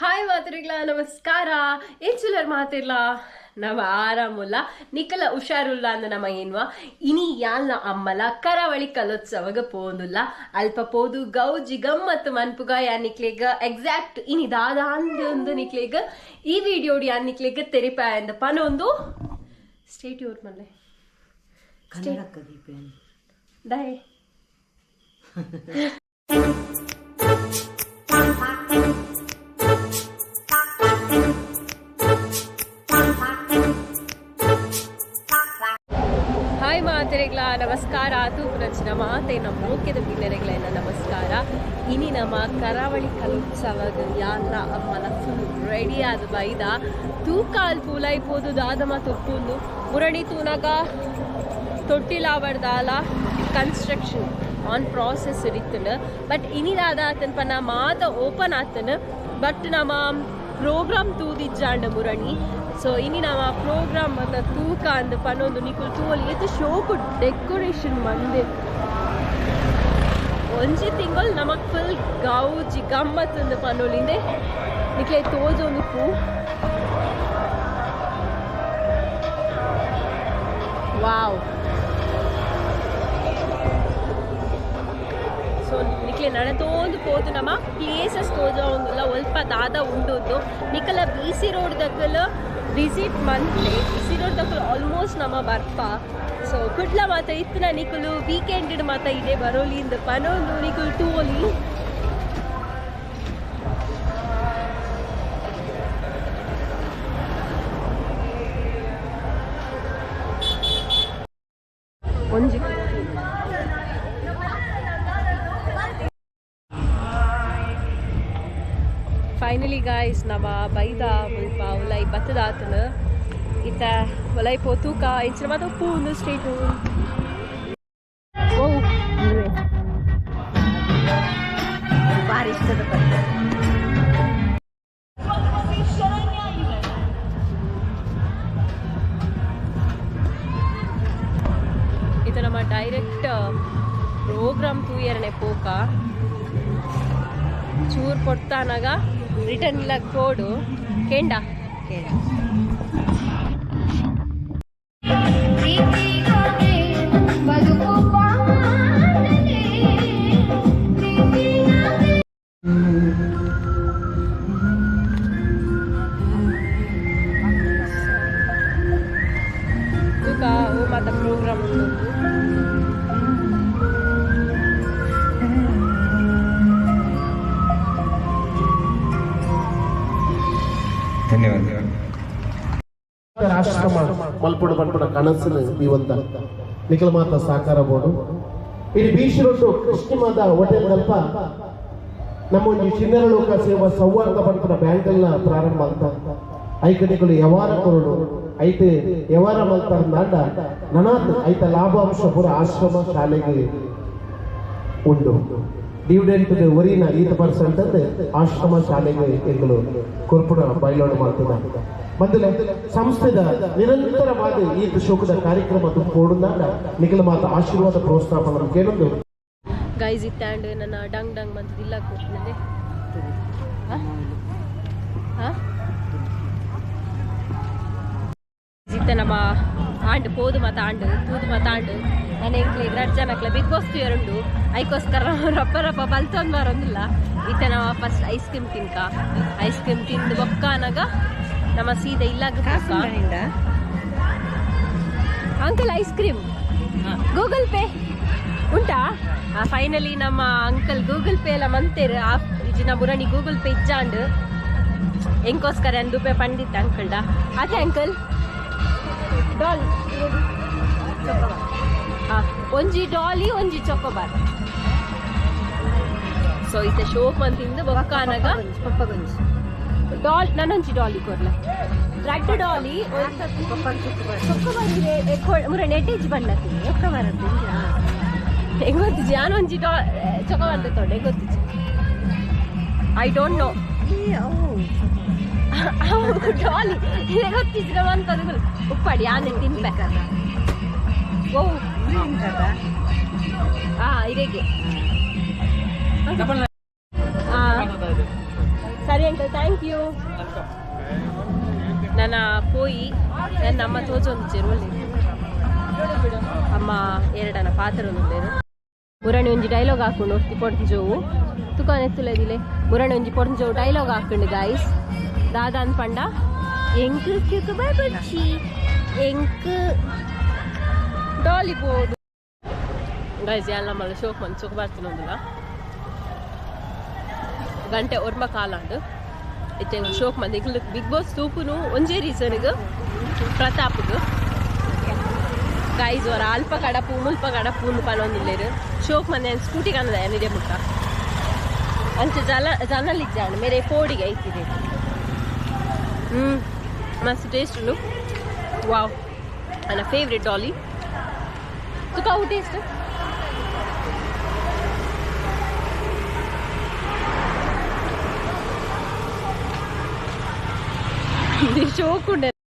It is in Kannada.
ಹಾಯ್ ಮಾತಿರ್ಲ ನಮಸ್ಕಾರ. ಏನ್ ಚುಲರ್ ಮಾತಿರ್ಲ? ನಮ್ಮ ಆರಾಮುಲ್ಲ. ನಿಖಲ ಹುಷಾರುಲ್ಲ ಅಂದ ನಮ್ಮ ಏನ್ವ? ಇನಿ ಯಾಲ್ನ ಅಮ್ಮಲ ಕರಾವಳಿ ಕಲೋತ್ಸವಗ ಪೋಂದುಲ್ಲ. ಅಲ್ಪ ಪೋದು ಗೌಜಿ ಗಮ್ಮತ್ತು ಮನ್ಪುಗ ಯಾ ನಿಕ್ಲೆಗ. ಎಕ್ಸಾಕ್ಟ್ ಇನಿ ದಾದ ಒಂದು ನಿಕ್ಲೇಗ. ಈ ವಿಡಿಯೋ ಯಾ ನಿಕ್ಲೆಗ ತೆರಿಪ ಅಂದ ಪನೊಂದು ಸ್ಟೇಟ್ ಯೂರ್ ಮಲ್ಲೆ ಕನ್ನಡಕ್ಕ ದಯೆ. ಮಾತೆರೆಗ್ಲ ನಮಸ್ಕಾರ. ತೂಪುನಂಚಿನ ಮಾತೆ, ನಮ್ಮ ಮುಖ್ಯದ ಪಿನ್ನರೆಗ್ಲೈನ ನಮಸ್ಕಾರ. ಇನಿ ನಮ್ಮ ಕರಾವಳಿ ಕಲೋತ್ಸವದ ಯಾತ್ರ ಅಮ್ಮನ ಫುಲ್ ರೆಡಿ ಆದ ಬೈದ. ತೂಕಾಲ್ ಪೂಲೈ ಪೋದು ದಾದಮ ತುಪ್ಪುಂದು ಮುರಣಿ ತೂನಗ ತೊಟ್ಟಿಲಾವಡ್ದಾಲ ಕನ್ಸ್ಟ್ರಕ್ಷನ್ ಆನ್ ಪ್ರಾಸೆಸ್ ಇರಿತ್ತನ ಬಟ್ ಇನಿದಾದ ಆತನ ಪನ್ನ ಮಾತ ಓಪನ್ ಆತನ. ಬಟ್ ನಮ್ಮ ಪ್ರೋಗ್ರಾಮ್ ತೂದಿಜ್ಜಾಂಡ ಮುರಣಿ. ಸೊ ಇನಿ ನಮ್ಮ ಪ್ರೋಗ್ರಾಮ್ ಮತ್ತು ತೂಕ ಅಂದ ಪನ್ನೊಂದು ನಿಕುಲು ತೂವಲ್ ಏತು ಶೋಕು ಡೆಕೋರೇಷನ್ ಮಂದೆ ಒಂಜಿ ತಿಂಗಳು ನಮಕ್ ಫುಲ್ ಗೌಜಿ ಗಮ್ಮತ್ ಅಂದ ಪನ್ನೋಲಿಂದೆ ನಿಕ್ಲೆ ತೋಜೊಂದು ಪೂ ವಾವ್ ಸೊ ನಡೆದೋದು ಪೋದು ನಮ್ಮ ಪ್ಲೇಸಸ್ ತೋಜ ಒಂದುಲ್ಲ ಒಲ್ಪ ದಾದ ಉಂಡುದು ನಿಕಲ B C road ದಕ್ಕಲು visit monthly B C road ದಕ್ಕಲು almost ನಮ್ಮ ಬರ್ಪ. ಸೊ ಕುಡ್ಲ ಮಾತ ಇತ್ತಿನ ನಿಕುಲು ವೀಕೆಂಡ್ ಮಾತ ಇದೆ ಬರೋಲಿಂದ. ಪನೋಲು ನಿಕುಲು ಟೂಲಿ ಒಂಜಿ ಫೈನಲಿ ಗಾಯ್ಸ್ ನವ ಬೈದ ಮುಲ್ಪ ಉಲೈ ಬತ್ತದಾತನ ಇತ್ತ ಒಲೈ ಪೋತೂಕ ಇಂಚಿನ ಮಾತ ಉಪ್ಪು ಒಂದು ಸ್ಟೇಟು ಓ ಭಾರಿ ಇಷ್ಟದ ಪದ್ಯ ಇದು ನಮ್ಮ ಡೈರೆಕ್ಟ್ ಪ್ರೋಗ್ರಾಮ್ ತೂಯರನೆ ಪೋಕ ಚೂರ್ ಕೊಡ್ತಾನಾಗ ರಿಟರ್ನ್ ಇಲ್ಲ ಕೋಡು ಕೆಂಡ. ಕೇಂಡ ಪ್ರೀತಿಗೋಗೆ ಬದುಕು ಬಾಳಲೆ ಪ್ರೀತಿಯಾಗೆ ತೂಕ ಓ ಮಾತ ಪ್ರೋಗ್ರಾಮ್ ಉಂಟು ಧನ್ಯವಾದ ರಾಷ್ಟ್ರಮ ಮಲ್ಪಡು ಪಂಪಡ ಕನಸಿನ ಇವಂತ ನಿಖಿಲ ಮಾತ ಸಾಕಾರ ಬೋರ್ಡು. ಇಲ್ಲಿ ಬೀಚ್ ರೋಡ್ ಕೃಷ್ಣಮಾದ ಹೋಟೆಲ್ ನಮ್ಮ ಒಂದು ಚಿನ್ನರ ಲೋಕ ಸೇವಾ ಸೌಹಾರ್ದ ಪಂಪಡ ಬ್ಯಾಂಕಲ್ನ ಪ್ರಾರಂಭ ಆಗ್ತಾ ಐಕನಿಗಳು ವ್ಯವಹಾರ ಕೊರಡು, ಐತೆ ವ್ಯವಹಾರ ಮಲ್ತಾರ ನಾಡ, ನನಾತ್ ಐತ ಲಾಭಾಂಶ ಪುರ ಆಶ್ರಮ ಶಾಲೆಗೆ ಉಂಡು. ಡಿವಿಡೆಂಟ್ ವರಿನ ಈತ ಪರ್ಸೆಂಟ್ ಆಶ್ರಮ ಶಾಲೆಗೆ ಎಂಗಳು ಕೊರ್ಪುಡ ಬಯಲೋಡ್ ಮಾಡ್ತದ ಮೊದಲ ಸಂಸ್ಥೆದ ನಿರಂತರವಾದ ಈತ ಶೋಕದ ಕಾರ್ಯಕ್ರಮ ತುಂಬಿಕೊಂಡಾಗ ನಿಖಿಲ ಮಾತ ಆಶೀರ್ವಾದ ಪ್ರೋತ್ಸಾಹ ಕೇಳೊಂದು ಗೈಸ್ ಇತ್ತಾಂಡ್ ನನ್ನ ಡಂಗ್ ಡಂಗ್ ಮಂತ್ ಇಲ್ಲ ಕೊಟ್ಟಿದೆ ನಮ್ಮ ಆಂಡ್ ಪೋದು ಮತ ಆಂಡ್ ತೂದು ಮತ ಆಂಡ್ ನನ್ನ ಎಂಕ್ಲೆ ಎರಡು ಜನಕ್ಲೆ ಬಿಗ್ ಬಾಸ್ ಎರಡು ಐಕೋಸ್ಕರ ರಪ್ಪ ರಪ್ಪ ಬಲ್ತೊಂದು ಬರೋದಿಲ್ಲ ಇತ್ತ ನಾವು ಫಸ್ಟ್ ಐಸ್ ಕ್ರೀಮ್ ತಿನ್ಕ. ಐಸ್ ಕ್ರೀಮ್ ತಿಂದು ಬೊಕ್ಕಾನಾಗ ನಮ್ಮ ಸೀದಾ ಇಲ್ಲ uncle ice cream Google Pay ಉಂಟಾ? ಫೈನಲಿ ನಮ್ಮ ಅಂಕಲ್ ಗೂಗಲ್ ಪೇ ಎಲ್ಲ ಮಂತೇರು. ಆ ಇಜಿನ ಬುರಣಿ ಗೂಗಲ್ ಪೇ ಇಜ್ಜಾಂಡ್ ಎಂಕೋಸ್ಕರ ಅಂದು ರೂಪಾಯಿ ಪಂಡಿತ್ತ ಅಂಕಲ್ಡ ಅದೇ ಅಂಕಲ್? ಡಾಲ್. ಒಂಜಿ ಡಾಲಿ, ಒಂಜಿ ಚೊಕೊಬಾರ್. ಸೊ ಇತ್ತ ಶೋಪ್ ಮಂತಿಂದ ಬೊಕ್ಕಾನಾಗ. ಪಪ್ಪಗೊಂಜಿ ಡಾಲ್ ನಾನೊಂಜಿ ಡಾಲಿ ಕೊರ್ಲೆ ರೆಡ್ ಡಾಲಿ ಚೊಕೊಬಾರ್ ಮುರ ನೆಟ್ಟಿಜ್ ಬಣ್ಣಕ್ಕೆ ಎಕ್ಕ ಬರದ್ದು ಹೆಂಗ್ ಗೊತ್ತಿಜ್ಜಿ ನಾನೊಂಜಿ ಡಾ ಚೊಕೊಬಾರ್ದೆ ತೊಂಡೆ, ಗೊತ್ತಿಜಿ. ಐ ಡೋಂಟ್ ನೋ ಡಾಲಿ ಇದೆ ಗೊತ್ತಿದ್ರೆ ಅಂತದ್ದು ಉಪ್ಪಾಡಿ, ಆನೆ ಸರಿ ಅಂಕಲ್ ಥ್ಯಾಂಕ್ ಯು ನನ್ನ ಪೋಯಿ ನನ್ನ ಅಮ್ಮ ತೋಜೊಂದು ಚೆರುವಲ್ಲಿ ಅಮ್ಮ ಎರಡನ ಪಾತ್ರ ಮುರಣಿ ಒಂಜಿ ಡೈಲಾಗ್ ಹಾಕೊಂಡು ಒತ್ತಿ ಪೊಡ್ಜೋವು ತುಕಾನ್ ಎತ್ತುಲದಿಲೆ. ಮುರಣಿ ಒಂಜಿ ಪೊಡ್ಜೋವು ಡೈಲಾಗ್ ಹಾಕೊಂಡು ಗಾಯ್ಸ್ ದಾದ ಅನ್ಪಂಡ ಎಂಕ್ ಕ್ಯೂಕ್ ಬರ್ಬರ್ಚಿ ಎಂಕ್ ಡಾಲಿ ಬೋರ್ಡ್ ಗೈಸ್ ಎಲ್ಲ ಮಳೆ ಶೋಕ್ ಮಂತ್ ಚೊಕ್ ಬರ್ತೀನಿ ಒಂದಿಲ್ಲ ಗಂಟೆ ಒರ್ಮ ಕಾಲಾಂಡು ಇತ್ತೆ ಶೋಕ್ ಮಂದಿ ಬಿಗ್ ಬಾಸ್ ತೂಪುನು ಒಂಜೇ ರೀಸನ್ಗೆ ಪ್ರತಾಪ್ಗೆ ಗೈಸ್ ಅವರ ಅಲ್ಪ ಕಡಪು, ಮುಲ್ಪ ಕಡಪು ಉಂದು ಪನೊಂದಿಲ್ಲೇರು ಶೋಕ್ ಮಂದಿ ಸ್ಕೂಟಿ ಕಾಣದ, ಏನಿದೆ ಮುಟ್ಟ ಅಂಚೆ ಜಲ ಜನಲಿದ್ದಾണ് ಮೇರೆ ಪೋಡಿಗೆ ಐತಿದೆ. Hmm, must taste look. Wow. And a favorite dolly. So how taste? This show could